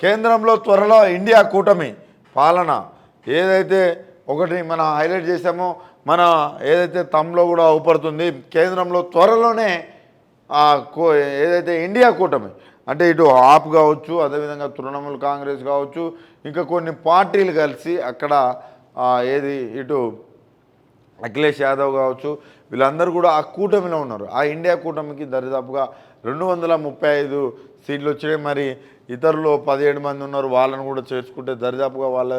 కేంద్రంలో త్వరలో ఇండియా కూటమి పాలన ఏదైతే ఒకటి మనం హైలైట్ చేసామో మన ఏదైతే తమ్లో కూడా అవుపడుతుంది కేంద్రంలో త్వరలోనే ఆ కో ఏదైతే ఇండియా కూటమి అంటే ఇటు ఆప్ కావచ్చు అదేవిధంగా తృణమూల్ కాంగ్రెస్ కావచ్చు ఇంకా కొన్ని పార్టీలు కలిసి అక్కడ ఏది ఇటు అఖిలేష్ యాదవ్ కావచ్చు వీళ్ళందరూ కూడా ఆ కూటమిలో ఉన్నారు. ఆ ఇండియా కూటమికి దరిదాపుగా రెండు వందల ముప్పై ఐదు సీట్లు వచ్చినాయి. మరి ఇతరులు పదిహేడు మంది ఉన్నారు వాళ్ళని కూడా చేర్చుకుంటే దరిదాపుగా వాళ్ళ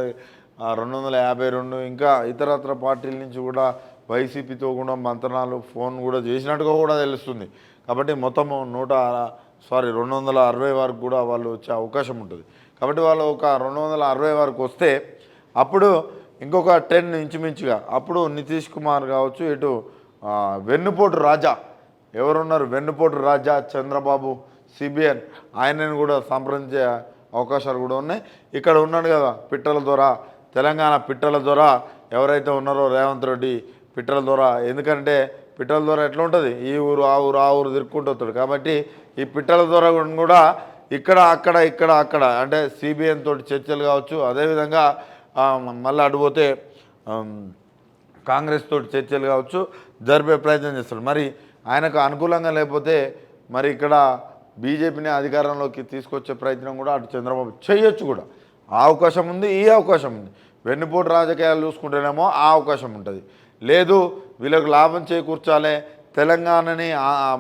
రెండు వందల యాభై రెండు ఇంకా ఇతరత్ర పార్టీల నుంచి కూడా వైసీపీతో కూడా మంత్రణాలు ఫోన్ కూడా చేసినట్టుగా కూడా తెలుస్తుంది. కాబట్టి మొత్తము నూట సారీ రెండు వందల అరవై వరకు కూడా వాళ్ళు వచ్చే అవకాశం ఉంటుంది. కాబట్టి వాళ్ళు ఒక రెండు వందల అరవై వరకు వస్తే అప్పుడు ఇంకొక టెన్ ఇంచుమించుగా అప్పుడు నితీష్ కుమార్ కావచ్చు ఇటు వెన్నుపోటు రాజా ఎవరున్నారు? వెన్నుపోటు రాజా చంద్రబాబు సిబిఎన్ ఆయనను కూడా సంప్రదించే అవకాశాలు కూడా ఉన్నాయి. ఇక్కడ ఉన్నాడు కదా పిట్టల ద్వారా తెలంగాణ పిట్టల ద్వారా ఎవరైతే ఉన్నారో రేవంత్ రెడ్డి పిట్టల ద్వారా ఎందుకంటే పిట్టల ద్వారా ఎట్లా ఉంటుంది? ఈ ఊరు ఆ ఊరు ఆ ఊరు తిరుక్కుంటూ వస్తాడు. కాబట్టి ఈ పిట్టల ద్వారా కూడా ఇక్కడ అక్కడ ఇక్కడ అక్కడ అంటే సిబిఎన్ తోటి చర్చలు కావచ్చు. అదేవిధంగా మళ్ళీ అడిపోతే కాంగ్రెస్ తోటి చర్చలు కావచ్చు. జరిపే ప్రయత్నం చేస్తాడు. మరి ఆయనకు అనుకూలంగా లేకపోతే మరి ఇక్కడ బీజేపీని అధికారంలోకి తీసుకొచ్చే ప్రయత్నం కూడా అటు చంద్రబాబు చేయొచ్చు కూడా. ఆ అవకాశం ఉంది ఈ అవకాశం ఉంది. వెన్నుపోటు రాజకీయాలు చూసుకుంటేనేమో ఆ అవకాశం ఉంటుంది. లేదు వీళ్ళకు లాభం చేకూర్చాలి తెలంగాణని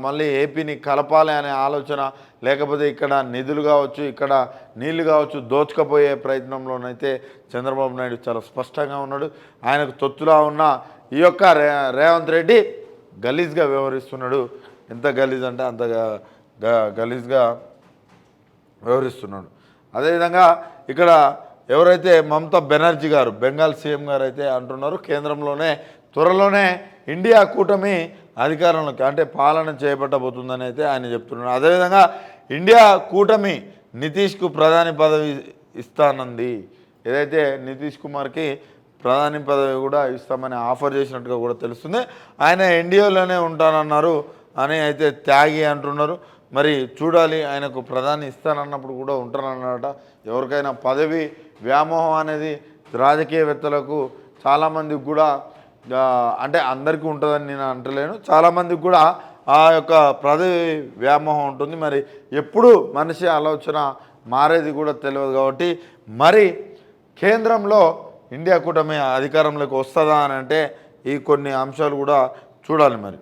మళ్ళీ ఏపీని కలపాలి అనే ఆలోచన లేకపోతే ఇక్కడ నిధులు కావచ్చు ఇక్కడ నీళ్ళు కావచ్చు దోచుకపోయే ప్రయత్నంలోనైతే చంద్రబాబు నాయుడు చాలా స్పష్టంగా ఉన్నాడు. ఆయనకు తొత్తులా ఉన్న ఈ యొక్క రేవంత్ రెడ్డి గలీజ్గా వ్యవహరిస్తున్నాడు. ఎంత గలీజ్ అంటే అంతగా గ- గలీజ్గా వ్యవహరిస్తున్నాడు. అదేవిధంగా ఇక్కడ ఎవరైతే మమతా బెనర్జీ గారు బెంగాల్ సీఎం గారు అయితే అంటున్నారు కేంద్రంలోనే త్వరలోనే ఇండియా కూటమి అధికారంలోకి అంటే పాలన చేపట్టబోతుందని అయితే ఆయన చెప్తున్నారు. అదేవిధంగా ఇండియా కూటమి నితీష్కు ప్రధాని పదవి ఇస్తానంది. ఏదైతే నితీష్ కుమార్కి ప్రధాని పదవి కూడా ఇస్తామని ఆఫర్ చేసినట్టుగా కూడా తెలుస్తుంది. ఆయన ఎన్డీఏలోనే ఉంటానన్నారు అని అయితే త్యాగి అంటున్నారు. మరి చూడాలి ఆయనకు ప్రధాని ఇస్తానన్నప్పుడు కూడా ఉంటానన్నట ఎవరికైనా పదవి వ్యామోహం అనేది రాజకీయవేత్తలకు చాలామందికి కూడా అంటే అందరికీ ఉంటుందని నేను అంటలేను. చాలామందికి కూడా ఆ యొక్క పదవి వ్యామోహం ఉంటుంది. మరి ఎప్పుడు మనిషి ఆలోచన మారేది కూడా తెలియదు కాబట్టి మరి కేంద్రంలో ఇండియా కూటమి అధికారంలోకి వస్తుందా అని అంటే ఈ కొన్ని అంశాలు కూడా చూడాలి మరి.